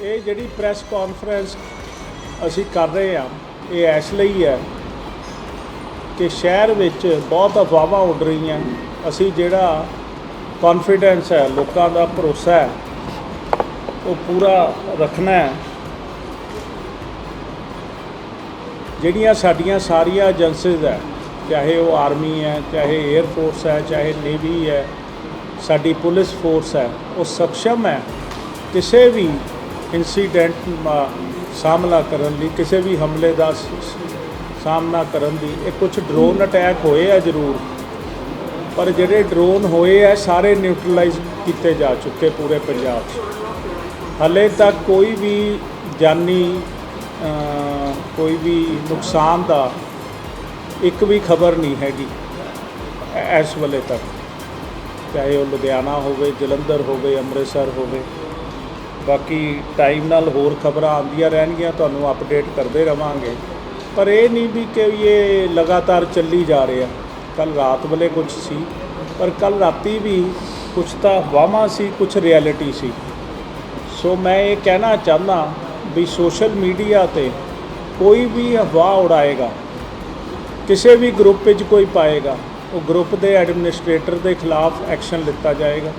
ਇਹ ਜਿਹੜੀ press conference ਅਸੀਂ ਕਰ ਰਹੇ ਆ ਇਹ ਐਸ ਲਈ ਹੈ ਕਿ ਸ਼ਹਿਰ ਵਿੱਚ ਬਹੁਤ ਅਫਵਾਹਾਂ ਉੱਡ ਰਹੀਆਂ। ਅਸੀਂ ਜਿਹੜਾ ਕੌਨਫੀਡੈਂਸ ਹੈ, ਲੋਕਾਂ ਦਾ ਭਰੋਸਾ ਹੈ, ਉਹ ਪੂਰਾ ਰੱਖਣਾ ਹੈ। ਜਿਹੜੀਆਂ ਸਾਡੀਆਂ ਸਾਰੀਆਂ ਏਜੰਸੀਜ਼ ਹੈ, ਚਾਹੇ ਉਹ ਆਰਮੀ ਹੈ, ਚਾਹੇ 에ਅਰ ਫੋਰਸ ਹੈ, ਚਾਹੇ ਨੇਵੀ ਹੈ, ਸਾਡੀ ਪੁਲਿਸ ਫੋਰਸ ਹੈ, ਉਹ ਸક્ષਮ ਹੈ। ਕਿਸੇ ਵੀ ਇਨਸੀਡੈਂਟ ਦਾ ਸਾਹਮਣਾ ਕਰਨ ਲਈ ਕਿਸੇ ਵੀ ਹਮਲੇ ਦਾ ਸਾਹਮਣਾ ਕਰਨ ਦੀ ਇਹ ਕੁਝ ਡਰੋਨ ਅਟੈਕ ਹੋਏ ਆ ਜ਼ਰੂਰ। ਪਰ ਜਿਹੜੇ ਡਰੋਨ ਹੋਏ ਆ, ਸਾਰੇ ਨਿਊਟਰਲਾਈਜ਼ ਕੀਤੇ ਜਾ ਚੁੱਕੇ ਪੂਰੇ ਪੰਜਾਬ 'ਚ। ਹਲੇ ਤੱਕ ਕੋਈ ਵੀ ਜਾਨੀ ਕੋਈ ਵੀ ਨੁਕਸਾਨ ਦਾ ਇੱਕ ਵੀ ਖਬਰ ਨਹੀਂ ਹੈਗੀ ਇਸ ਵੇਲੇ ਤੱਕ। ਚਾਹੇ ਉਹ ਲੁਧਿਆਣਾ ਹੋਵੇ, ਜਲੰਧਰ ਹੋਵੇ, ਅੰਮ੍ਰਿਤਸਰ ਹੋਵੇ। ਬਾਕੀ ਟਾਈਮ ਨਾਲ ਹੋਰ ਖਬਰਾਂ ਆਉਂਦੀਆਂ ਰਹਿਣਗੀਆਂ, ਤੁਹਾਨੂੰ ਅਪਡੇਟ ਕਰਦੇ ਰਵਾਂਗੇ। ਪਰ ਇਹ ਨਹੀਂ ਵੀ ਕਿ ਇਹ ਲਗਾਤਾਰ ਚੱਲੀ ਜਾ ਰਿਹਾ ਕੱਲ ਰਾਤ ਵੇਲੇ ਕੁਝ ਸੀ, ਪਰ ਕੱਲ ਰਾਤੀ ਵੀ ਕੁਝ ਤਾਂ ਹਵਾਵਾਂ ਸੀ ਕੁਝ ਰਿਐਲਿਟੀ ਸੀ। ਸੋ ਮੈਂ ਇਹ ਕਹਿਣਾ ਚਾਹੁੰਦਾ ਵੀ ਸੋਸ਼ਲ ਮੀਡੀਆ ਤੇ ਕੋਈ ਵੀ ਅਫਵਾਹ ਉਡਾਏਗਾ, ਕਿਸੇ ਵੀ ਗਰੁੱਪ ਵਿੱਚ ਕੋਈ ਪਾਏਗਾ, ਉਹ ਗਰੁੱਪ ਦੇ ਐਡਮਿਨਿਸਟ੍ਰੇਟਰ ਦੇ ਖਿਲਾਫ ਐਕਸ਼ਨ ਲਿੱਤਾ ਜਾਏਗਾ।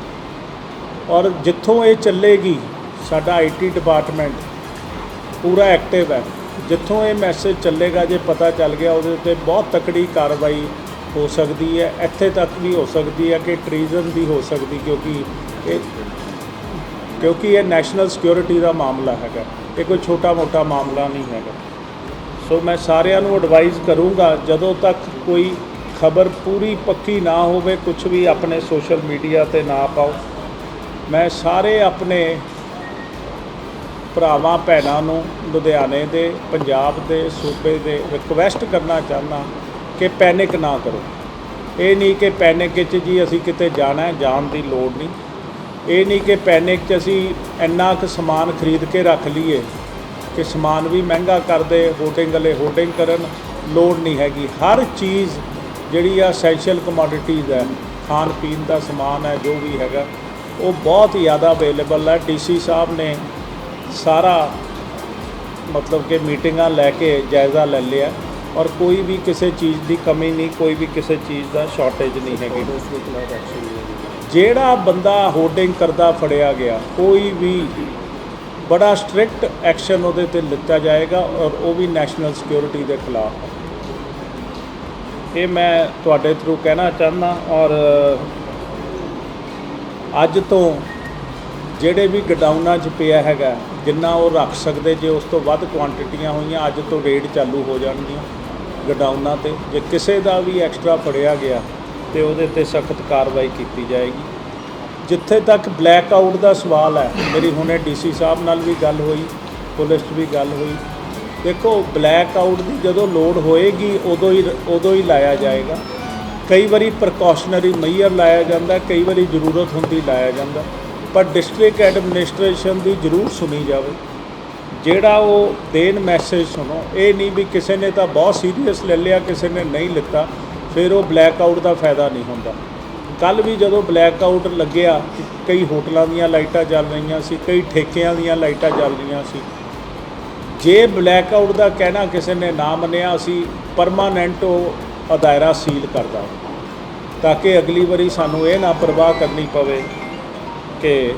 ਔਰ ਜਿੱਥੋਂ ਇਹ ਚੱਲੇਗੀ ਸਾਡਾ ਆਈਟੀ ਡਿਪਾਰਟਮੈਂਟ ਪੂਰਾ ਐਕਟਿਵ ਹੈ। ਜਿੱਥੋਂ ਇਹ ਮੈਸੇਜ ਚੱਲੇਗਾ, ਜੇ ਪਤਾ ਚੱਲ ਗਿਆ, ਉਹਦੇ ਉੱਤੇ ਬਹੁਤ ਤਕੜੀ ਕਾਰਵਾਈ ਹੋ ਸਕਦੀ ਹੈ। ਇੱਥੇ ਤੱਕ ਵੀ ਹੋ ਸਕਦੀ ਹੈ ਕਿ ਟ੍ਰੀਜ਼ਨ ਵੀ ਹੋ ਸਕਦੀ, ਕਿਉਂਕਿ ਇਹ ਕਿਉਂਕਿ ਇਹ ਨੈਸ਼ਨਲ ਸਿਕਿਉਰਿਟੀ ਦਾ ਮਾਮਲਾ ਹੈਗਾ। ਇਹ ਕੋਈ ਛੋਟਾ-ਮੋਟਾ ਮਾਮਲਾ ਨਹੀਂ ਹੈਗਾ। ਸੋ ਮੈਂ ਸਾਰਿਆਂ ਨੂੰ ਐਡਵਾਈਜ਼ ਕਰੂੰਗਾ, ਜਦੋਂ ਤੱਕ ਕੋਈ ਖਬਰ ਪੂਰੀ ਪੱਕੀ ਨਾ ਹੋਵੇ ਕੁਝ ਵੀ ਆਪਣੇ ਸੋਸ਼ਲ ਮੀਡੀਆ ਤੇ ਨਾ ਪਾਓ, ਮੈਂ ਸਾਰੇ ਆਪਣੇ ਭਰਾਵਾਂ, ਭੈਣਾਂ ਨੂੰ ਲੁਧਿਆਣੇ ਦੇ, ਪੰਜਾਬ ਦੇ ਸੂਬੇ ਦੇ ਰਿਕਵੈਸਟ ਕਰਨਾ ਚਾਹੁੰਦਾ ਕਿ ਪੈਨਿਕ ਨਾ ਕਰੋ। ਇਹ ਨਹੀਂ ਕਿ ਪੈਨਿਕ ਵਿੱਚ ਜੀ ਅਸੀਂ ਕਿਤੇ ਜਾਣਾ ਹੈ, ਜਾਣ ਦੀ ਲੋੜ ਨਹੀਂ। ਇਹ ਨਹੀਂ ਕਿ ਪੈਨਿਕ 'ਚ ਅਸੀਂ ਇੰਨਾ ਕੁ ਸਮਾਨ ਖਰੀਦ ਕੇ ਰੱਖ ਲਈਏ ਕਿ ਸਮਾਨ ਵੀ ਮਹਿੰਗਾ ਕਰਦੇ ਹੋਟਿੰਗ ਵਾਲੇ ਹੋਟਿੰਗ ਕਰਨ, ਲੋੜ ਨਹੀਂ ਹੈਗੀ। ਹਰ ਚੀਜ਼ ਜਿਹੜੀ ਆ ਐਸੈਂਸ਼ੀਅਲ ਕਮੋਡਿਟੀਜ਼ ਹੈ, ਖਾਣ ਪੀਣ ਦਾ ਸਮਾਨ ਹੈ, ਜੋ ਵੀ ਹੈਗਾ, ਉਹ ਬਹੁਤ ਜ਼ਿਆਦਾ ਅਵੇਲੇਬਲ ਹੈ। ਡੀਸੀ ਸਾਹਿਬ ਨੇ ਸਾਰਾ ਮਤਲਬ ਕਿ ਮੀਟਿੰਗਾਂ ਲੈ ਕੇ ਜਾਇਜ਼ਾ ਲੈ ਲਿਆ ਔਰ ਕੋਈ ਵੀ ਕਿਸੇ ਚੀਜ਼ ਦੀ ਕਮੀ ਨਹੀਂ ਕੋਈ ਵੀ ਕਿਸੇ ਚੀਜ਼ ਦਾ ਸ਼ਾਰਟੇਜ ਨਹੀਂ ਹੈਗੀ ਜਿਹੜਾ ਬੰਦਾ ਹੋਰਡਿੰਗ ਕਰਦਾ ਫੜਿਆ ਗਿਆ ਕੋਈ ਵੀ ਬੜਾ ਸਟ੍ਰਿਕਟ ਐਕਸ਼ਨ ਉਹਦੇ ਤੇ ਲਿੱਤਾ ਜਾਏਗਾ ਔਰ ਉਹ ਵੀ ਨੈਸ਼ਨਲ ਸਿਕਿਉਰਿਟੀ ਦੇ ਖਿਲਾਫ। ਇਹ ਮੈਂ ਤੁਹਾਡੇ ਥਰੂ ਕਹਿਣਾ ਚਾਹੁੰਦਾ ਔਰ ਅੱਜ ਤੋਂ ਜਿਹੜੇ ਵੀ ਗਡਾਊਨਾਂ 'ਚ ਪਿਆ ਹੈਗਾ ਜਿੰਨਾ ਉਹ ਰੱਖ ਸਕਦੇ ਜੇ ਉਸ ਤੋਂ ਵੱਧ ਕੁਆਂਟੀਟੀਆਂ ਹੋਈਆਂ, ਅੱਜ ਤੋਂ ਰੇਡ ਚਾਲੂ ਹੋ ਜਾਣਗੀਆਂ ਗਡਾਊਨਾਂ ਤੇ। ਜੇ ਕਿਸੇ ਦਾ ਵੀ ਐਕਸਟਰਾ ਫੜਿਆ ਗਿਆ ਤੇ ਉਹਦੇ ਤੇ ਸਖਤ ਕਾਰਵਾਈ ਕੀਤੀ ਜਾਏਗੀ। ਜਿੱਥੇ ਤੱਕ ਬਲੈਕ ਆਊਟ ਦਾ ਸਵਾਲ ਹੈ, ਮੇਰੀ ਹੁਣੇ ਡੀਸੀ ਸਾਹਿਬ ਨਾਲ ਵੀ ਗੱਲ ਹੋਈ, ਪੁਲਿਸ 'ਚ ਵੀ ਗੱਲ ਹੋਈ। ਦੇਖੋ ਬਲੈਕ ਆਊਟ ਦੀ ਜਦੋਂ ਲੋਡ ਹੋਏਗੀ, ਉਦੋਂ ਹੀ ਉਦੋਂ ਹੀ ਲਾਇਆ ਜਾਏਗਾ। ਕਈ ਵਾਰੀ ਪ੍ਰੀਕਾਸ਼ਨਰੀ ਮਈਅਰ ਲਾਇਆ ਜਾਂਦਾ, ਕਈ ਵਾਰੀ ਜ਼ਰੂਰਤ ਹੁੰਦੀ ਲਾਇਆ ਜਾਂਦਾ। ਪਰ ਡਿਸਟ੍ਰਿਕਟ ਐਡਮਿਨਿਸਟ੍ਰੇਸ਼ਨ ਦੀ ਜ਼ਰੂਰ ਸੁਣੀ ਜਾਵੇ। ਜਿਹੜਾ ਉਹ ਦੇਣ ਮੈਸੇਜ ਸੁਣੋ, ਇਹ ਨਹੀਂ ਵੀ ਕਿਸੇ ਨੇ ਤਾਂ ਬਹੁਤ ਸੀਰੀਅਸ ਲੈ ਲਿਆ, ਕਿਸੇ ਨੇ ਨਹੀਂ ਲਿੱਤਾ, ਫਿਰ ਉਹ ਬਲੈਕ ਆਊਟ ਦਾ ਫਾਇਦਾ ਨਹੀਂ ਹੁੰਦਾ। ਕੱਲ ਵੀ ਜਦੋਂ ਬਲੈਕ ਆਊਟ ਲੱਗਿਆ, ਕਈ ਹੋਟਲਾਂ ਦੀਆਂ ਲਾਈਟਾਂ ਚੱਲ ਰਹੀਆਂ ਸੀ, ਕਈ ਠੇਕਿਆਂ ਦੀਆਂ ਲਾਈਟਾਂ ਚੱਲ ਰਹੀਆਂ ਸੀ। ਜੇ ਬਲੈਕ ਆਊਟ ਦਾ ਕਹਿਣਾ ਕਿਸੇ ਨੇ ਨਾ ਮੰਨਿਆ, ਅਸੀਂ ਪਰਮਾਨੈਂਟ ਉਹ ਅਦਾਇਰਾ ਸੀਲ ਕਰਦਾ ਤਾਂ ਕਿ ਅਗਲੀ ਵਾਰੀ ਸਾਨੂੰ ਇਹ ਨਾ ਪਰਵਾਹ ਕਰਨੀ ਪਵੇ ਕਿ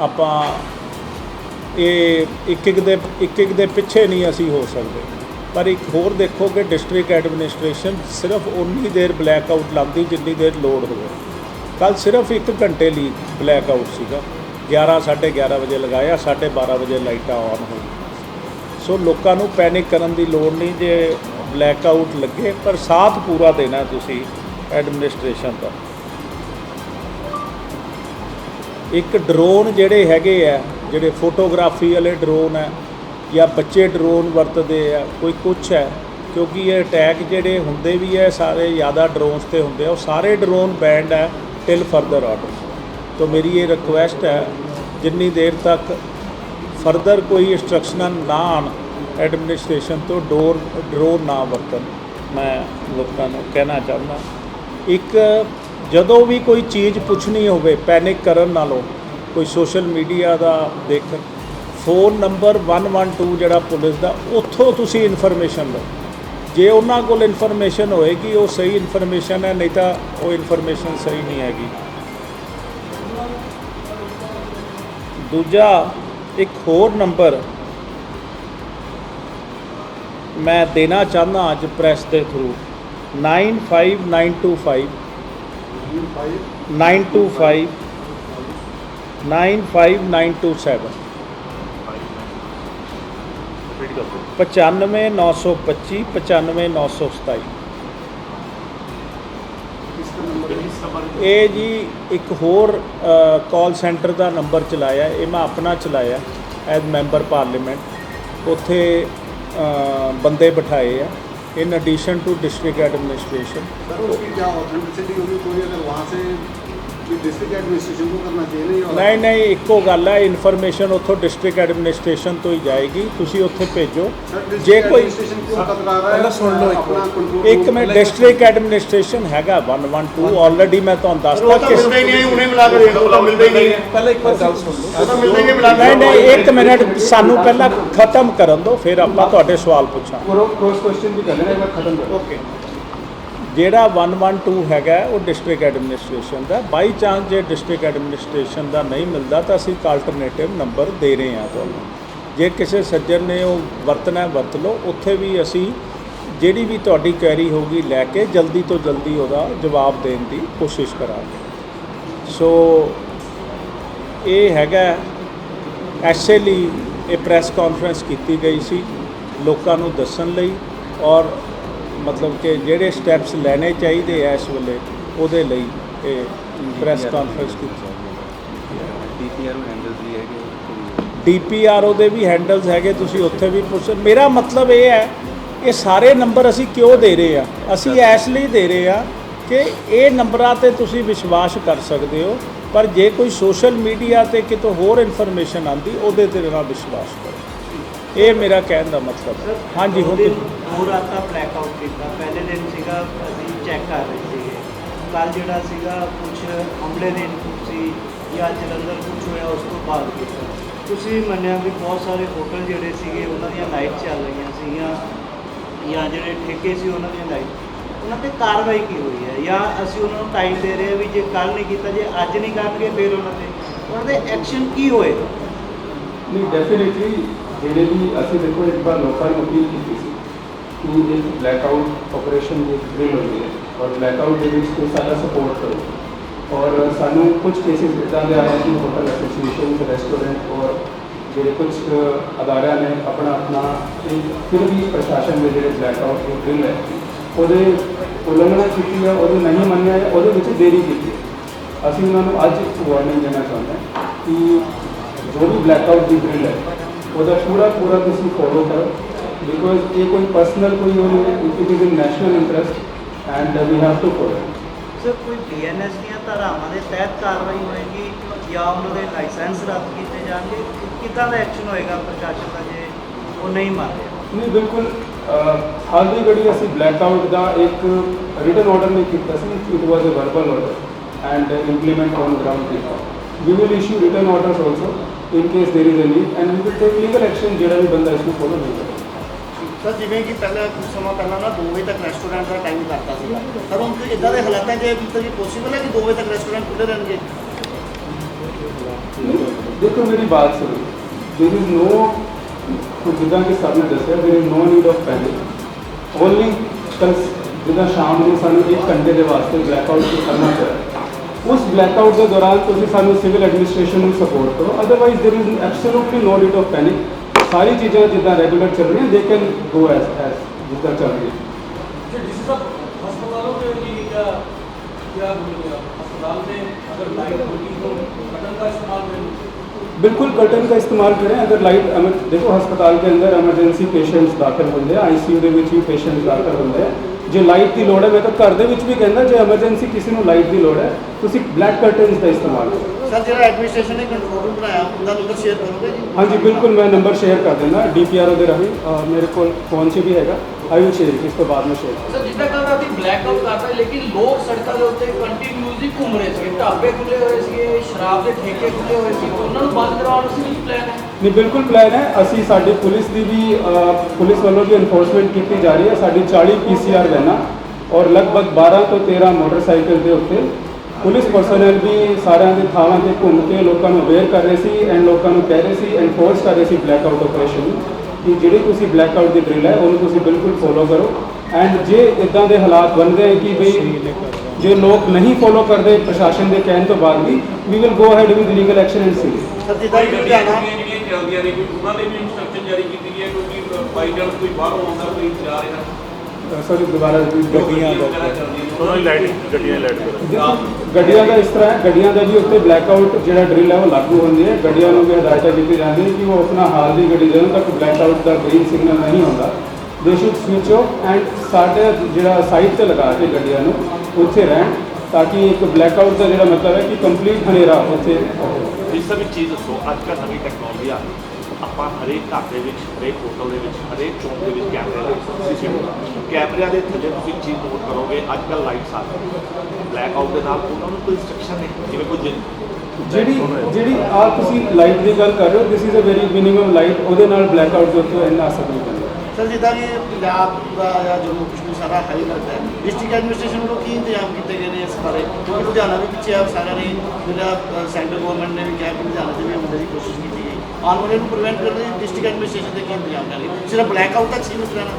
ਆਪਾਂ ਇਹ ਇੱਕ ਇੱਕ ਦੇ, ਇੱਕ ਇੱਕ ਦੇ ਪਿੱਛੇ ਨਹੀਂ ਅਸੀਂ ਹੋ ਸਕਦੇ। ਪਰ ਇੱਕ ਹੋਰ ਦੇਖੋ ਕਿ ਡਿਸਟ੍ਰਿਕਟ ਐਡਮਿਨਿਸਟ੍ਰੇਸ਼ਨ ਸਿਰਫ ਉਨੀ ਦੇਰ ਬਲੈਕ ਆਊਟ ਲਾਉਂਦੀ ਜਿੰਨੀ ਦੇਰ ਲੋਡ ਹੋਵੇ। ਕੱਲ ਸਿਰਫ 1 ਘੰਟੇ ਲਈ ਬਲੈਕ ਆਊਟ ਸੀਗਾ। 11 11:30 ਵਜੇ ਲਗਾਇਆ 12:30 ਵਜੇ ਲਾਈਟਾਂ ਆਨ ਹੋਈ ਸੋ ਲੋਕਾਂ ਨੂੰ ਪੈਨਿਕ ਕਰਨ ਦੀ ਲੋੜ ਨਹੀਂ ਜੇ ਬਲੈਕ ਆਊਟ ਲੱਗੇ, ਪਰ ਸਾਥ ਪੂਰਾ ਦੇਣਾ ਤੁਸੀਂ ਐਡਮਿਨਿਸਟ੍ਰੇਸ਼ਨ ਦਾ। ਇੱਕ ਡਰੋਨ ਜਿਹੜੇ ਹੈਗੇ ਆ, ਜਿਹੜੇ ਫੋਟੋਗ੍ਰਾਫੀ ਵਾਲੇ ਡਰੋਨ ਹੈ ਜਾਂ ਬੱਚੇ ਡਰੋਨ ਵਰਤਦੇ ਆ, ਕੋਈ ਕੁਛ ਹੈ, ਕਿਉਂਕਿ ਇਹ ਅਟੈਕ ਜਿਹੜੇ ਹੁੰਦੇ ਵੀ ਹੈ ਸਾਰੇ ਜ਼ਿਆਦਾ ਡਰੋਨਸ ਤੇ ਹੁੰਦੇ ਆ, ਉਹ ਸਾਰੇ ਡਰੋਨ ਬੈਂਡ ਹੈ ਟਿਲ ਫਰਦਰ ਆਰਡਰ ਤੋਂ ਮੇਰੀ ਇਹ ਰਿਕੁਐਸਟ ਹੈ, ਜਿੰਨੀ ਦੇਰ ਤੱਕ ਫਰਦਰ ਕੋਈ ਇੰਸਟਰਕਸ਼ਨਾਂ ਨਾ ਆਉਣ ਐਡਮਿਨਿਸਟ੍ਰੇਸ਼ਨ ਤੋਂ ਡੋਰ ਡਰੋਨ ਨਾ ਵਰਤਣ, ਮੈਂ ਲੋਕਾਂ ਨੂੰ ਕਹਿਣਾ ਚਾਹੁੰਦਾ। ਇੱਕ ਜਦੋਂ ਵੀ ਕੋਈ ਚੀਜ਼ ਪੁੱਛਣੀ ਹੋਵੇ ਪੈਨਿਕ ਕਰਨ ਨਾਲੋਂ, ਕੋਈ ਸੋਸ਼ਲ ਮੀਡੀਆ ਦਾ ਦੇਖ ਫੋਨ ਨੰਬਰ 112 ਜਿਹੜਾ ਪੁਲਿਸ ਦਾ, ਉੱਥੋਂ ਤੁਸੀਂ ਇਨਫੋਰਮੇਸ਼ਨ ਲਓ। ਜੇ ਉਹਨਾਂ ਕੋਲ ਇਨਫੋਰਮੇਸ਼ਨ ਹੋਏਗੀ, ਉਹ ਸਹੀ ਇਨਫੋਰਮੇਸ਼ਨ ਹੈ, ਨਹੀਂ ਤਾਂ ਉਹ ਇਨਫੋਰਮੇਸ਼ਨ ਸਹੀ ਨਹੀਂ ਹੈਗੀ। ਦੂਜਾ, ਇੱਕ ਹੋਰ ਨੰਬਰ ਮੈਂ ਦੇਣਾ ਚਾਹੁੰਦਾ ਅੱਜ ਪ੍ਰੈਸ ਦੇ ਥਰੂ 95925 925 95927 95925 95927 ਇਹ ਜੀ ਇੱਕ ਹੋਰ ਕਾਲ ਸੈਂਟਰ ਦਾ ਨੰਬਰ ਚਲਾਇਆ ਇਹ ਮੈਂ ਆਪਣਾ ਚਲਾਇਆ ਐਜ਼ ਮੈਂਬਰ ਪਾਰਲੀਮੈਂਟ ਉੱਥੇ ਬੰਦੇ ਬਿਠਾਏ ਆ in addition to district administration ਨਹੀਂ ਨਹੀਂ ਇੱਕੋ ਗੱਲ ਹੈ ਇਨਫੋਰਮੇਸ਼ਨ ਉੱਥੋਂ ਡਿਸਟ੍ਰਿਕਟ ਐਡਮਿਨਿਸਟ੍ਰੇਸ਼ਨ ਤੋਂ ਹੀ ਜਾਏਗੀ ਤੁਸੀਂ ਉੱਥੇ ਭੇਜੋ। ਜੇ ਕੋਈ ਪਹਿਲਾਂ ਸੁਣ ਲਓ ਇੱਕ ਇੱਕ ਮੈਂ ਡਿਸਟ੍ਰਿਕਟ ਐਡਮਿਨਿਸਟ੍ਰੇਸ਼ਨ ਹੈਗਾ 112 ਆਲਰੇਡੀ ਮੈਂ ਤੁਹਾਨੂੰ ਦੱਸਤਾ ਕਿ ਨਹੀਂ ਉਹਨੇ ਮਿਲਾ ਕੇ ਦੇਖ ਲਓ ਤਾਂ ਮਿਲਦਾ ਹੀ ਨਹੀਂ। ਪਹਿਲਾਂ ਇੱਕ ਵਾਰ ਗੱਲ ਸੁਣ ਲਓ। ਤਾਂ ਮਿਲਦਾ ਹੀ ਨਹੀਂ ਨਹੀਂ ਨਹੀਂ ਇੱਕ ਮਿੰਟ ਸਾਨੂੰ ਪਹਿਲਾਂ ਖਤਮ ਕਰਨ ਦਿਓ ਫਿਰ ਆਪਾਂ ਤੁਹਾਡੇ ਸਵਾਲ ਪੁੱਛਾਂ ਕਰੋ ਕ੍ਰੋਸ ਕੁਐਸਚਨ ਵੀ ਕਰ ਲੈਣਾ ਇੱਕ ਖਤਮ ਕਰੋ ਓਕੇ ਜਿਹੜਾ 112 ਹੈਗਾ, ਉਹ ਡਿਸਟ੍ਰਿਕਟ ਐਡਮਿਨਿਸਟ੍ਰੇਸ਼ਨ ਦਾ। ਬਾਈ ਚਾਂਸ ਜੇ ਡਿਸਟ੍ਰਿਕਟ ਐਡਮਿਨਿਸਟ੍ਰੇਸ਼ਨ ਦਾ ਨਹੀਂ ਮਿਲਦਾ, ਤਾਂ ਅਸੀਂ ਇੱਕ ਆਲਟਰਨੇਟਿਵ ਨੰਬਰ ਦੇ ਰਹੇ ਹਾਂ ਤੁਹਾਨੂੰ। ਜੇ ਕਿਸੇ ਸੱਜਣ ਨੇ ਉਹ ਵਰਤਣਾ ਵਰਤ ਲਓ। ਉੱਥੇ ਵੀ ਅਸੀਂ ਜਿਹੜੀ ਵੀ ਤੁਹਾਡੀ ਕੁਐਰੀ ਹੋਗੀ ਲੈ ਕੇ ਜਲਦੀ ਤੋਂ ਜਲਦੀ ਉਹਦਾ ਜਵਾਬ ਦੇਣ ਦੀ ਕੋਸ਼ਿਸ਼ ਕਰਾਂਗੇ। ਸੋ ਇਹ ਹੈਗਾ ਐਸੇ ਲਈ ਇਹ ਪ੍ਰੈਸ ਕਾਨਫਰੰਸ ਕੀਤੀ ਗਈ ਸੀ ਲੋਕਾਂ ਨੂੰ ਦੱਸਣ ਲਈ ਔਰ ਮਤਲਬ ਕਿ ਜਿਹੜੇ ਸਟੈਪਸ ਲੈਣੇ ਚਾਹੀਦੇ ਐ ਇਸ ਵੇਲੇ ਉਹਦੇ ਲਈ ਇਹ ਪ੍ਰੈਸ ਕਾਨਫਰੰਸ ਕੀਤੀ ਡੀਪੀਆਰ ਹੈਂਡਲਸ ਵੀ ਹੈਗੇ ਡੀਪੀਆਰਓ ਦੇ ਵੀ ਹੈਂਡਲਸ ਹੈਗੇ ਤੁਸੀਂ ਉੱਥੇ ਵੀ ਪੁੱਛ ਮੇਰਾ ਮਤਲਬ ਇਹ ਹੈ ਇਹ ਸਾਰੇ ਨੰਬਰ ਅਸੀਂ ਕਿਉਂ ਦੇ ਰਹੇ ਆ? ਅਸੀਂ ਇਸ ਲਈ ਦੇ ਰਹੇ ਆ ਕਿ ਇਹ ਨੰਬਰਾਂ ਤੇ ਤੁਸੀਂ ਵਿਸ਼ਵਾਸ ਕਰ ਸਕਦੇ ਹੋ ਪਰ ਜੇ ਕੋਈ ਸੋਸ਼ਲ ਮੀਡੀਆ ਤੇ ਕਿਤੋਂ ਹੋਰ ਇਨਫੋਰਮੇਸ਼ਨ ਆਂਦੀ ਉਹਦੇ ਤੇ ਨਾ ਵਿਸ਼ਵਾਸ ਕਰੋ। ਇਹ ਮੇਰਾ ਕਹਿਣ ਦਾ ਮਤਲਬ ਹੈ। ਹਾਂਜੀ ਹੁਣ ਤੁਸੀਂ- ਦੋ ਰਾਤਾਂ ਬਲੈਕ ਆਊਟ ਕੀਤਾ। ਪਹਿਲੇ ਦਿਨ ਸੀਗਾ ਅਸੀਂ ਚੈੱਕ ਕਰ ਰਹੇ ਸੀਗੇ। ਕੱਲ ਜਿਹੜਾ ਸੀਗਾ ਕੁਝ ਹਮਲੇ ਦੇ ਇਨਪੁਟ ਸੀ ਜਾਂ ਜਲੰਧਰ ਕੁਝ ਹੋਇਆ ਉਸ ਤੋਂ ਬਾਅਦ ਕੀਤਾ। ਤੁਸੀਂ ਮੰਨਿਆ ਵੀ ਬਹੁਤ ਸਾਰੇ ਹੋਟਲ ਜਿਹੜੇ ਸੀਗੇ ਉਹਨਾਂ ਦੀਆਂ ਲਾਈਟ ਚੱਲ ਰਹੀਆਂ ਸੀਗੀਆਂ ਜਾਂ ਜਿਹੜੇ ਠੇਕੇ ਸੀ ਉਹਨਾਂ ਦੀਆਂ ਲਾਈਟ ਉਹਨਾਂ ਤੇ ਕਾਰਵਾਈ ਕੀ ਹੋਈ ਹੈ? ਜਾਂ ਅਸੀਂ ਉਹਨਾਂ ਨੂੰ ਟਾਈਮ ਦੇ ਰਹੇ ਹਾਂ ਵੀ ਜੇ ਕੱਲ ਨਹੀਂ ਕੀਤਾ ਜੇ ਅੱਜ ਨਹੀਂ ਕਰਨਗੇ ਫਿਰ ਉਹਨਾਂ ਤੇ। ਉਹਨਾਂ ਦੇ ਐਕਸ਼ਨ ਕੀ ਹੋਏਗਾ ਨਹੀਂ ਡੈਫੀਨਿਟਲੀ ਜਿਹੜੇ ਵੀ ਅਸੀਂ ਦੇਖੋ ਇੱਕ ਵਾਰ ਲੋਕਾਂ ਨੂੰ ਅਪੀਲ ਕੀਤੀ ਸੀ ਕਿ ਇੱਕ ਬਲੈਕਆਊਟ ਆਪਰੇਸ਼ਨ ਦੀ ਡਰਿਲ ਹੁੰਦੀ ਹੈ ਔਰ ਬਲੈਕਆਊਟ ਦੇ ਵਿੱਚ ਕੋਈ ਸਾਡਾ ਸਪੋਰਟ ਕਰੋ। ਔਰ ਸਾਨੂੰ ਕੁਝ ਕੇਸਿਸ ਇੱਦਾਂ ਦੇ ਆਏ ਕਿ ਹੋਟਲ ਐਸੋਸੀਏਸ਼ਨ ਰੈਸਟੋਰੈਂਟ ਔਰ ਜਿਹੜੇ ਕੁਝ ਅਦਾਰਿਆਂ ਨੇ ਆਪਣਾ ਆਪਣਾ ਫਿਰ ਵੀ ਪ੍ਰਸ਼ਾਸਨ ਦੇ ਜਿਹੜੇ ਬਲੈਕਆਊਟ ਦੀ ਡਰਿਲ ਹੈ, ਉਹਦੇ ਉਲੰਘਣਾ ਕੀਤੀ ਹੈ ਉਹਦੇ ਨਹੀਂ ਮੰਨਿਆ ਹੈ, ਉਹਦੇ ਵਿੱਚ ਦੇਰੀ ਕੀਤੀ ਹੈ। ਅਸੀਂ ਉਹਨਾਂ ਨੂੰ ਅੱਜ ਇੱਕ ਵਾਰਨਿੰਗ ਦੇਣਾ ਚਾਹੁੰਦੇ ਹਾਂ ਕਿ ਜੋ ਵੀ ਬਲੈਕਆਊਟ ਦੀ ਡਰਿਲ ਹੈ ਉਹਦਾ ਪੂਰਾ ਪੂਰਾ ਤੁਸੀਂ ਫੋਲੋ ਕਰੋ ਬਿਕੋਜ਼ ਇਹ ਕੋਈ ਪਰਸਨਲ ਕੋਈ ਉਹ ਨਹੀਂ it is in national interest and we have to follow sir ਕੋਈ ਬੀਐਨਐਸ ਦੀਆਂ ਧਾਰਾਵਾਂ ਦੇ ਤਹਿਤ ਕਾਰਵਾਈ ਹੋਏਗੀ ਜਾਂ ਉਹਨਾਂ ਦੇ ਲਾਇਸੈਂਸ ਰੱਦ ਕੀਤੇ ਜਾਣਗੇ? ਕਿੱਦਾਂ ਦਾ ਐਕਸ਼ਨ ਹੋਏਗਾ ਪ੍ਰਸ਼ਾਸਨ ਦਾ ਜੇ ਉਹ ਨਹੀਂ ਮੰਨ ਰਿਹਾ? ਨਹੀਂ ਬਿਲਕੁਲ ਹਾਲ ਦੀ ਘੜੀ ਅਸੀਂ ਬਲੈਕਆਊਟ ਦਾ ਇੱਕ ਰਿਟਨ ਆਰਡਰ ਨਹੀਂ ਕੀਤਾ ਸੀ it was a verbal order and implement on ground ਕੀਤਾ we will issue written orders also in case there is a need and we will take legal action ਜਿਹੜਾ ਵੀ ਬੰਦਾ ਇਸ ਨੂੰ ਫੋਲੋ ਨਹੀਂ ਕਰੇਗਾ ਸਰ ਜਿਵੇਂ ਕਿ ਪਹਿਲਾਂ ਕੁਝ ਸਮਾਂ ਪਹਿਲਾਂ ਨਾ 2 ਵਜੇ ਤੱਕ ਰੈਸਟੋਰੈਂਟ ਦਾ ਟਾਈਮ ਕਰਤਾ ਸੀਗਾ ਸਰ ਹੁਣ ਕੋਈ ਇਦਾਂ ਦੇ ਹਾਲਾਤਾਂ 'ਚ ਮਤਲਬ ਕਿ ਪੋਸੀਬਲ ਹੈ ਕਿ 2 ਵਜੇ ਤੱਕ ਰੈਸਟੋਰੈਂਟ ਖੁੱਲੇ ਰਹਿਣਗੇ ਦੇਖੋ ਮੇਰੀ ਬਾਤ ਸੁਣੋ देयर इज नो ਜਿੱਦਾਂ ਕਿ ਸਰ ਨੇ ਦੱਸਿਆ there is no need of panic only ਕੱਲ ਜਿੱਦਾਂ ਸ਼ਾਮ ਨੂੰ ਸਾਨੂੰ 1 ਘੰਟੇ ਦੇ ਵਾਸਤੇ ਬਲੈਕਆਊਟ ਕਰਨਾ ਚਾਹੀਦਾ ਉਸ ਬਲੈਕਆਊਟ ਦੇ ਦੌਰਾਨ ਤੁਸੀਂ ਸਾਨੂੰ ਸਿਵਲ ਐਡਮਿਨਿਸਟ੍ਰੇਸ਼ਨ ਨੂੰ ਸਪੋਰਟ ਕਰੋ otherwise there is absolutely no need of panic ਸਾਰੀ ਚੀਜ਼ਾਂ ਜਿੱਦਾਂ ਰੈਗੂਲਰ ਚੱਲ ਰਹੀਆਂ they can go S S ਜਿੱਦਾਂ ਚੱਲ ਰਹੀ ਹੈ जिस सब अस्पतालों में भी क्या क्या बोलेंगे आप अस्पताल में अगर लाइट होगी तो बटन का इस्तेमाल करें बिल्कुल कर्टन का इस्तेमाल करें अगर लाइट अमर देखो ਹਸਪਤਾਲ ਦੇ ਅੰਦਰ ਐਮਰਜੈਂਸੀ ਪੇਸ਼ੈਂਟਸ ਦਾਖਲ ਹੁੰਦੇ ਆ ਆਈਸੀਯੂ ਦੇ ਵਿੱਚ ਵੀ ਪੇਸ਼ੈਂਟਸ ਦਾਖਲ ਹੁੰਦੇ ਆ ਜੇ ਲਾਈਟ ਦੀ ਲੋੜ ਹੈ ਮੈਂ ਤਾਂ ਘਰ ਦੇ ਵਿੱਚ ਵੀ ਕਹਿੰਦਾ ਜੇ ਐਮਰਜੈਂਸੀ ਕਿਸੇ ਨੂੰ ਲਾਈਟ ਦੀ ਲੋੜ ਹੈ ਤੁਸੀਂ ਬਲੈਕ ਕਰਟਨਸ ਦਾ ਇਸਤੇਮਾਲ ਕਰੋ। ਸਰ ਜਿਹੜਾ ਐਡਮਿਨਿਸਟ੍ਰੇਸ਼ਨ ਨੇ ਕੰਟਰੋਲ ਰੂਮ ਬਣਾਇਆ ਉਹਦਾ ਨੰਬਰ ਸ਼ੇਅਰ ਕਰੋਗੇ ਜੀ? ਹਾਂਜੀ ਬਿਲਕੁਲ ਮੈਂ ਨੰਬਰ ਸ਼ੇਅਰ ਕਰ ਦਿੰਦਾ ਡੀਪੀਆਰਓ ਦੇ ਰਾਹੀਂ। ਮੇਰੇ ਕੋਲ ਫੋਨ 'ਚ ਵੀ ਹੈਗਾ ਆਈ ਵਿਲ ਸ਼ੇਅਰ ਇਸ ਤੋਂ ਬਾਅਦ ਮੈਂ ਸ਼ੇਅਰ ਸਰ ਜਿੱਦਾਂ ਕੱਲ ਰਾਤੀ ਬਲੈਕ ਆਊਟ ਕਰਦਾ ਲੇਕਿਨ ਲੋਕ ਸੜਕਾਂ ਦੇ ਉੱਤੇ ਕੰਟੀਨਿਊਸਲੀ ਘੁੰਮ ਰਹੇ ਸੀਗੇ ਢਾਬੇ ਖੁੱਲੇ ਹੋਏ ਸੀਗੇ ਸ਼ਰਾਬ ਦੇ ਠੇਕੇ ਖੁੱਲੇ ਹੋਏ ਸੀ ਉਹਨਾਂ ਨੂੰ ਬੰਦ ਕਰਾਉਣ ਸੀ ਪਲਾਨ ਹੈ? ਨਹੀਂ ਬਿਲਕੁਲ ਪਲਾਨ ਹੈ। ਅਸੀਂ ਸਾਡੀ ਪੁਲਿਸ ਦੀ ਵੀ ਅ, ਪੁਲਿਸ ਵੱਲੋਂ ਵੀ ਐਨਫੋਰਸਮੈਂਟ ਕੀਤੀ ਜਾ ਰਹੀ ਹੈ। ਸਾਡੀ 40 ਪੀਸੀਆਰ ਵੈਨਾਂ ਔਰ ਲਗਭਗ 12 ਤੋਂ 13 ਮੋਟਰਸਾਈਕਲ ਦੇ ਉੱਤੇ ਪੁਲਿਸ ਪਰਸਨਲ ਵੀ ਸਾਰਿਆਂ ਦੇ ਥਾਵਾਂ ਤੇ ਘੁੰਮ ਕੇ ਲੋਕਾਂ ਨੂੰ ਅਵੇਅਰ ਕਰ ਰਹੇ ਸੀ ਐਂਡ ਲੋਕਾਂ ਨੂੰ ਕਹਿ ਰਹੇ ਸੀ ਐਨਫੋਰਸ ਕਰ ਰਹੇ ਸੀ ਬਲੈਕ ਆਊਟ ਆਪਰੇਸ਼ਨ ਕਿ ਜਿਹੜੀ ਤੁਸੀਂ ਬਲੈਕ ਆਊਟ ਦੀ ਡਰਿਲ ਹੈ ਉਹਨੂੰ ਤੁਸੀਂ ਬਿਲਕੁਲ ਫੋਲੋ ਕਰੋ। ਐਂਡ ਜੇ ਇਦਾਂ ਦੇ ਹਾਲਾਤ ਬਣਦੇ ਹੈ ਕਿ ਬਈ ਜੇ ਲੋਕ ਨਹੀਂ ਫੋਲੋ ਕਰਦੇ ਪ੍ਰਸ਼ਾਸਨ ਦੇ ਕਹਿਣ ਤੋਂ ਬਾਅਦ ਵੀ we will go ahead with legal action and C sir ਜਿੱਦਾਂ ਕਿ ਲੁਧਿਆਣਾ ਜਿਹੜੀਆਂ ਚੱਲਦੀਆਂ ਨੇ ਕੋਈ ਉਹਨਾਂ ਦੇ ਵੀ ਇੰਸਟਰਕਸ਼ਨ ਜਾਰੀ ਕੀਤੀ ਗਈ ਹੈ ਕਿਉਂਕਿ ਬਾਈ ਚਾਂਸ ਕੋਈ ਬਾਹਰੋਂ ਆਉਂਦਾ ਕੋਈ ਜਾ ਰਿਹਾ। ਸੌਰੀ ਦੁਬਾਰਾ। ਗੱਡੀਆਂ ਦਾ ਉਹਨਾਂ ਦੀ ਲਾਈਟ ਗੱਡੀਆਂ ਦੀ ਲਾਈਟ ਗੱਡੀਆਂ ਦਾ ਇਸ ਤਰ੍ਹਾਂ ਹੈ ਗੱਡੀਆਂ ਦਾ ਵੀ ਉੱਤੇ ਬਲੈਕ ਆਊਟ ਜਿਹੜਾ ਡਰਿਲ ਹੈ ਉਹ ਲਾਗੂ ਹੁੰਦੀ ਹੈ। ਗੱਡੀਆਂ ਨੂੰ ਵੀ ਹਦਾਇਤਾਂ ਦਿੱਤੀ ਜਾਂਦੀ ਹੈ ਕਿ ਉਹ ਆਪਣਾ ਹਾਲ ਦੀ ਗੱਡੀ ਜਦੋਂ ਤੱਕ ਬਲੈਕ ਆਊਟ ਦਾ ਗ੍ਰੀਨ ਸਿਗਨਲ ਨਹੀਂ ਹੁੰਦਾ। ਦੇ ਸ਼ੁੱਡ ਸਵਿਚ ਆਫ ਐਂਡ ਸਾਡੇ ਜਿਹੜਾ ਸਾਈਡ ਤੇ ਲਗਾ ਕੇ ਗੱਡੀਆਂ ਨੂੰ ਉੱਥੇ ਰਹਿਣ। ਤਾਂ ਕਿ ਇੱਕ ਬਲੈਕ ਆਊਟ ਦਾ ਜਿਹੜਾ ਮਤਲਬ ਹੈ ਕਿ ਕੰਪਲੀਟ ਹਨੇਰਾ ਉੱਥੇ ਇਸ ਸਭ ਚੀਜ਼ ਦੱਸੋ ਅੱਜ ਕੱਲ੍ਹ ਨਵੀਂ ਟੈਕਨੋਲੋਜੀ ਆ ਗਈ। ਆਪਾਂ ਹਰੇਕ ਘਰ ਦੇ ਵਿੱਚ ਹਰੇਕ ਹੋਟਲ ਦੇ ਵਿੱਚ ਹਰੇਕ ਚੌਂਕ ਦੇ ਵਿੱਚ ਕੈਮਰੇ ਲਾਏ ਸੀਸੀਟੀਵੀ ਕੈਮਰਿਆਂ ਦੇ ਥੱਲੇ ਤੁਸੀਂ ਚੀਜ਼ ਨੋਟ ਕਰੋਗੇ ਅੱਜ ਕੱਲ੍ਹ ਲਾਈਟਸ ਆ ਗਈਆਂ। ਬਲੈਕ ਆਊਟ ਦੇ ਨਾਲ ਉਹਨਾਂ ਨੂੰ ਕੋਈ ਇੰਸਟਰਕਸ਼ਨ ਨਹੀਂ ਜਿਵੇਂ ਕੋਈ ਜਿਹੜੀ ਜਿਹੜੀ ਆ ਤੁਸੀਂ ਲਾਈਟ ਦੀ ਗੱਲ ਕਰ ਰਹੇ ਹੋ this is a very minimum light ਉਹਦੇ ਨਾਲ ਬਲੈਕ ਆਊਟ ਦੇ ਉੱਤੇ ਇੰਨਾ ਅਸਰ ਨਹੀਂ ਪੈਂਦਾ। ਸਰ, ਜਿੱਦਾਂ ਕਿ ਪੰਜਾਬ ਦਾ ਜਾਂ ਜੰਮੂ ਕਸ਼ਮੀਰ ਸਾਰਾ ਹਾਈ ਲੱਗਦਾ ਹੈ। ਡਿਸਟ੍ਰਿਕਟ ਐਡਮਿਨਿਸਟ੍ਰੇਸ਼ਨ ਵੱਲੋਂ ਕੀ ਇੰਤਜ਼ਾਮ ਕੀਤੇ ਗਏ ਨੇ ਇਸ ਬਾਰੇ? ਕਿਉਂਕਿ ਲੁਧਿਆਣਾ ਵੀ ਪਿੱਛੇ ਆ ਸਾਰਿਆਂ ਨੇ ਜਿਹੜਾ ਸੈਂਟਰ ਗਵਰਨਮੈਂਟ ਨੇ ਵੀ ਕਿਹਾ ਕਿ ਲੁਧਿਆਣਾ 'ਚ ਵੀ ਆਉਣ ਦੀ ਕੋਸ਼ਿਸ਼ ਕੀਤੀ ਗਈ ਆਉਣ ਵਾਲੇ ਨੂੰ ਪ੍ਰੀਵੈਂਟ ਕਰਨ ਲਈ ਡਿਸਟ੍ਰਿਕਟ ਐਡਮਿਨਿਸਟ੍ਰੇਸ਼ਨ ਦੇ ਕੀ ਇੰਤਜ਼ਾਮ ਕਰੇ ਸਿਰਫ ਬਲੈਕ ਆਊਟ ਤੱਕ ਸੀਮਿਤ ਰਹਿਣਾ?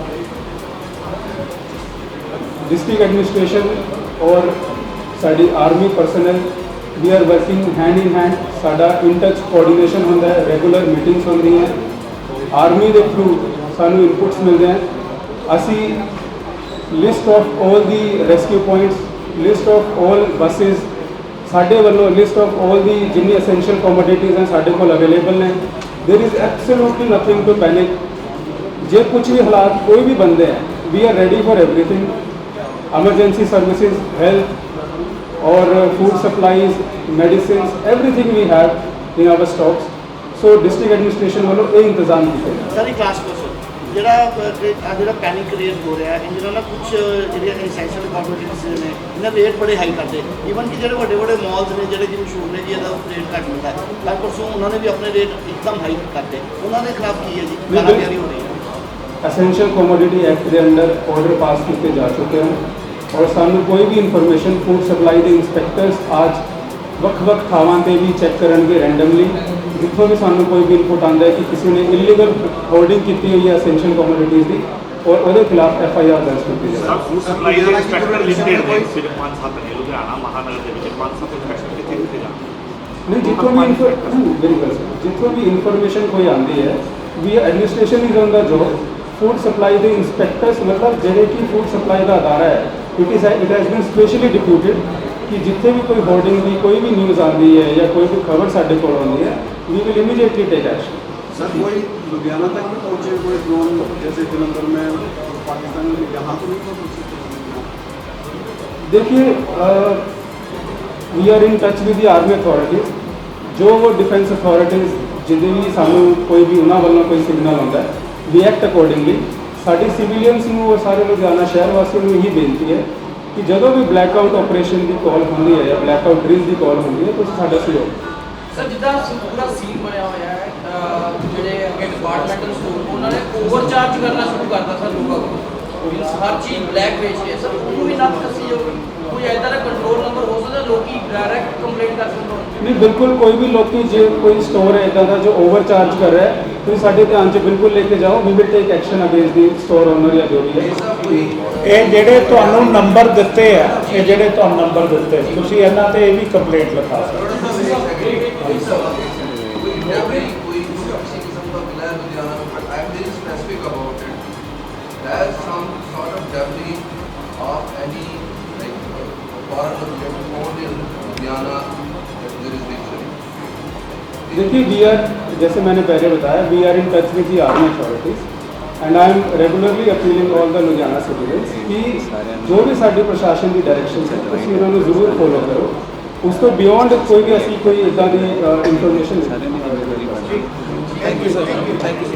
ਡਿਸਟ੍ਰਿਕਟ ਐਡਮਿਨਿਸਟ੍ਰੇਸ਼ਨ ਔਰ ਸਾਡੀ army personnel we are working hand in hand ਸਾਡਾ ਇਨ ਟੱਚ ਕੋਆਰਡੀਨੇਸ਼ਨ ਹੁੰਦਾ ਹੈ ਰੈਗੂਲਰ ਮੀਟਿੰਗਸ ਹੁੰਦੀਆਂ ਆਰਮੀ ਦੇ ਥਰੂ सू इनपुट्स मिलते हैं असी list of all the rescue points list of all buses साढ़े वालों लिस्ट ऑफ़ ऑल द ਜਿੰਨੀ असेंशियल कॉमोडिटीज़ हैं साढ़े को अवेलेबल ਨੇ there is absolutely nothing to panic जे कुछ भी हालात, कोई भी बंदे हैं we are ready for everything emergency services health और food supplies medicine everything we have in our stocks so district administration वालों, ये इंतज़ाम किया ਕੀਤੇ ਨੇ ਸਰ ਇੱਕ ਲਾਸਟ ਕੁਐਸਚਨ ਜਿਹੜਾ ਅਹ, ਕਿ ਆਹ ਜਿਹੜਾ ਪੈਨਿਕ ਕ੍ਰੀਏਟ ਹੋ ਰਿਹਾ ਹੈ ਇਹਨਾਂ ਨਾਲ ਕੁਝ ਜਿਹੜੀਆਂ ਐਸੈਂਸ਼ੀਅਲ ਕਮੋਡਿਟੀਜ਼ ਨੇ ਇਹਨਾਂ ਰੇਟ ਬੜੇ ਹਾਈ ਕਰਦੇ। ਇਵਨ ਕਿ ਜਿਹੜੇ ਵੱਡੇ ਵੱਡੇ ਮਾਲਸ ਨੇ ਜਿਹੜੇ ਕਿ ਮਸ਼ਹੂਰ ਨੇ ਕਿ ਇਹਦਾ ਰੇਟ ਘੱਟ ਮਿਲਦਾ ਹੈ। ਕੱਲ੍ਹ ਪਰਸੋਂ ਉਹਨਾਂ ਨੇ ਵੀ ਆਪਣੇ ਰੇਟ ਇੱਕਦਮ ਹਾਈ ਕਰਤੇ ਉਹਨਾਂ ਦੇ ਖਿਲਾਫ ਕੀ ਹੈ ਜੀ? ਨਹੀਂ, ਕਾਰਵਾਈ ਬਿਲਕੁਲ। ਹੋ ਰਹੀ ਹੈ। ਐਸੈਂਸ਼ੀਅਲ ਕਮੋਡਿਟੀ ਐਕਟ ਦੇ ਅੰਡਰ ਆਰਡਰ ਪਾਸ ਕੀਤੇ ਜਾ ਚੁੱਕੇ ਹਨ। ਔਰ ਸਾਨੂੰ ਕੋਈ ਵੀ ਇਨਫੋਰਮੇਸ਼ਨ ਫੂਡ ਸਪਲਾਈ ਦੇ ਇੰਸਪੈਕਟਰਸ ਅੱਜ ਵੱਖ-ਵੱਖ ਥਾਵਾਂ ਤੇ ਵੀ ਚੈੱਕ ਕਰਨਗੇ ਰੈਂਡਮਲੀ ਜਿੱਥੋਂ ਵੀ ਸਾਨੂੰ ਕੋਈ ਵੀ ਇਨਪੁਟ ਆਉਂਦਾ ਹੈ ਕਿ ਕਿਸੇ ਨੇ ਇਲੀਗਲ ਹੋਰਡਿੰਗ ਕੀਤੀ ਹੋਈ ਹੈ ਐਸੈਂਸ਼ੀਅਲ ਕਮੋਡਿਟੀਜ਼ ਦੀ ਔਰ ਉਹਦੇ ਖਿਲਾਫ ਐਫ ਆਈ ਆਰ ਦਰਜ ਕੀਤੀ ਜਾਵੇ। ਸਰ ਫੂਡ ਸਪਲਾਈ ਦੇ ਇੰਸਪੈਕਟਰ ਲਿਸਟਡ ਨੇ ਸਿਰਫ ਪੰਜ ਸੱਤ ਨੇ ਲੁਧਿਆਣਾ ਮਹਾਨਗਰ ਦੇ ਵਿੱਚ ਪੰਜ ਸੱਤ ਇੰਸਪੈਕਟਰ ਕਿੱਥੇ ਕਿੱਥੇ ਜਾਣ ਨਹੀਂ ਜਿੱਥੋਂ ਵੀ ਇਨਫੋਰਮੇਸ਼ਨ ਸੁਣੋ ਜਿੱਥੋਂ ਵੀ ਇਨਫੋਰਮੇਸ਼ਨ ਕੋਈ ਆਉਂਦੀ ਹੈ ਵੀ administration is on the job food supply ਦੇ ਇੰਸਪੈਕਟਰਸ ਮਤਲਬ ਜਿਹੜੇ ਕਿ ਫੂਡ ਸਪਲਾਈ ਦਾ ਅਦਾਰਾ ਹੈ it is it has been specially deputed ਕਿ ਜਿੱਥੇ ਵੀ ਕੋਈ ਹੋਰਡਿੰਗ ਦੀ ਕੋਈ ਵੀ ਨਿਊਜ਼ ਆਉਂਦੀ ਹੈ ਜਾਂ ਕੋਈ ਵੀ ਖਬਰ ਸਾਡੇ ਕੋਲ ਆਉਂਦੀ ਹੈ we will immediately take action sir कोई लुधियाना तक भी पहुंचे कोई ड्रोन जैसे जलंधर में पाकिस्तान में यहाँ तो नहीं पहुंचे देखिए we are in touch with the army authorities ਜੋ ਉਹ ਡਿਫੈਂਸ ਅਥਾਰਟੀਜ਼ ਜਿਹਦੇ ਵੀ ਸਾਨੂੰ ਕੋਈ ਵੀ ਉਹਨਾਂ ਵੱਲੋਂ ਕੋਈ ਸਿਗਨਲ ਆਉਂਦਾ ਹੈ ਵੀ ਐਕਟ ਅਕੋਰਡਿੰਗਲੀ ਸਾਡੀ ਸਿਵੀਲੀਅਨਸ ਨੂੰ ਔਰ ਸਾਰੇ ਲੁਧਿਆਣਾ ਸ਼ਹਿਰ ਵਾਸੀਆਂ ਨੂੰ ਇਹੀ ਬੇਨਤੀ ਹੈ ਕਿ ਜਦੋਂ ਵੀ ਬਲੈਕ ਆਊਟ ਆਪਰੇਸ਼ਨ ਦੀ ਕਾਲ ਹੁੰਦੀ ਹੈ ਜਾਂ ਬਲੈਕ ਆਊਟ ਡਰਿਲ ਦੀ ਕਾਲ ਹੁੰਦੀ ਹੈ ਤੁਸੀਂ ਸਾਡਾ ਸਹਿਯੋਗ ਸਰ ਜਿੱਦਾਂ ਸ- ਪੂਰਾ ਸੀਨ ਬਣਿਆ ਹੋਇਆ ਹੈ ਜਿਹੜੇ ਅੱਗੇ ਡਿਪਾਰਟਮੈਂਟਲ ਸਟੋਰ ਉਹਨਾਂ ਨੇ ਓਵਰਚਾਰਜ ਕਰਨਾ ਸ਼ੁਰੂ ਕਰਤਾ ਸਰ ਲੋਕਾਂ ਮੀਨਸ ਹਰ ਚੀਜ਼ ਬਲੈਕ ਵੇਚ ਹੈ। ਸਰ ਉਹਨੂੰ ਵੀ ਨੱਥ ਕੱਸੀ ਜਾਊਗੀ ਕੋਈ ਐਦਾਂ ਦਾ ਕੰਟਰੋਲ ਨੰਬਰ ਹੋ ਸਕਦਾ ਲੋਕੀ ਡਾਇਰੈਕਟ ਕੰਪਲੇਂਟ ਕਰ ਸਕਣ ਨਹੀਂ ਬਿਲਕੁਲ ਕੋਈ ਵੀ ਲੋਕੀ ਜੇ ਕੋਈ ਸਟੋਰ ਹੈ ਇਦਾਂ ਦਾ ਜੋ ਓਵਰਚਾਰਜ ਕਰ ਰਿਹਾ ਹੈ ਤੁਸੀਂ ਸਾਡੇ ਧਿਆਨ 'ਚ ਬਿਲਕੁਲ ਲੈ ਕੇ ਜਾਓ। We will take action against the store owner ਜਾਂ ਜੋ ਵੀ ਹੈ। ਇਹ ਜਿਹੜੇ ਤੁਹਾਨੂੰ ਨੰਬਰ ਦਿੱਤੇ ਆ ਇਹ ਜਿਹੜੇ ਤੁਹਾਨੂੰ ਨੰਬਰ ਦਿੱਤੇ ਤੁਸੀਂ ਇਹਨਾਂ ਤੇ ਇਹ ਵੀ ਕੰਪਲੇਂਟ ਲਿਖਾ ਸਕਦੇ of any like part of your own Guyana if there is dictionary? देखिए वी आर जैसे मैंने पहले बताया we are in touch with the army authorities and I am regularly appealing all the Ludhiana citizens कि जो भी साढ़े प्रशासन की डायरेक्शन है उसी उन्होंने ज़रूर फॉलो करो। उसको बियॉन्ड कोई भी ऐसी कोई इदा की information thank you sir thank you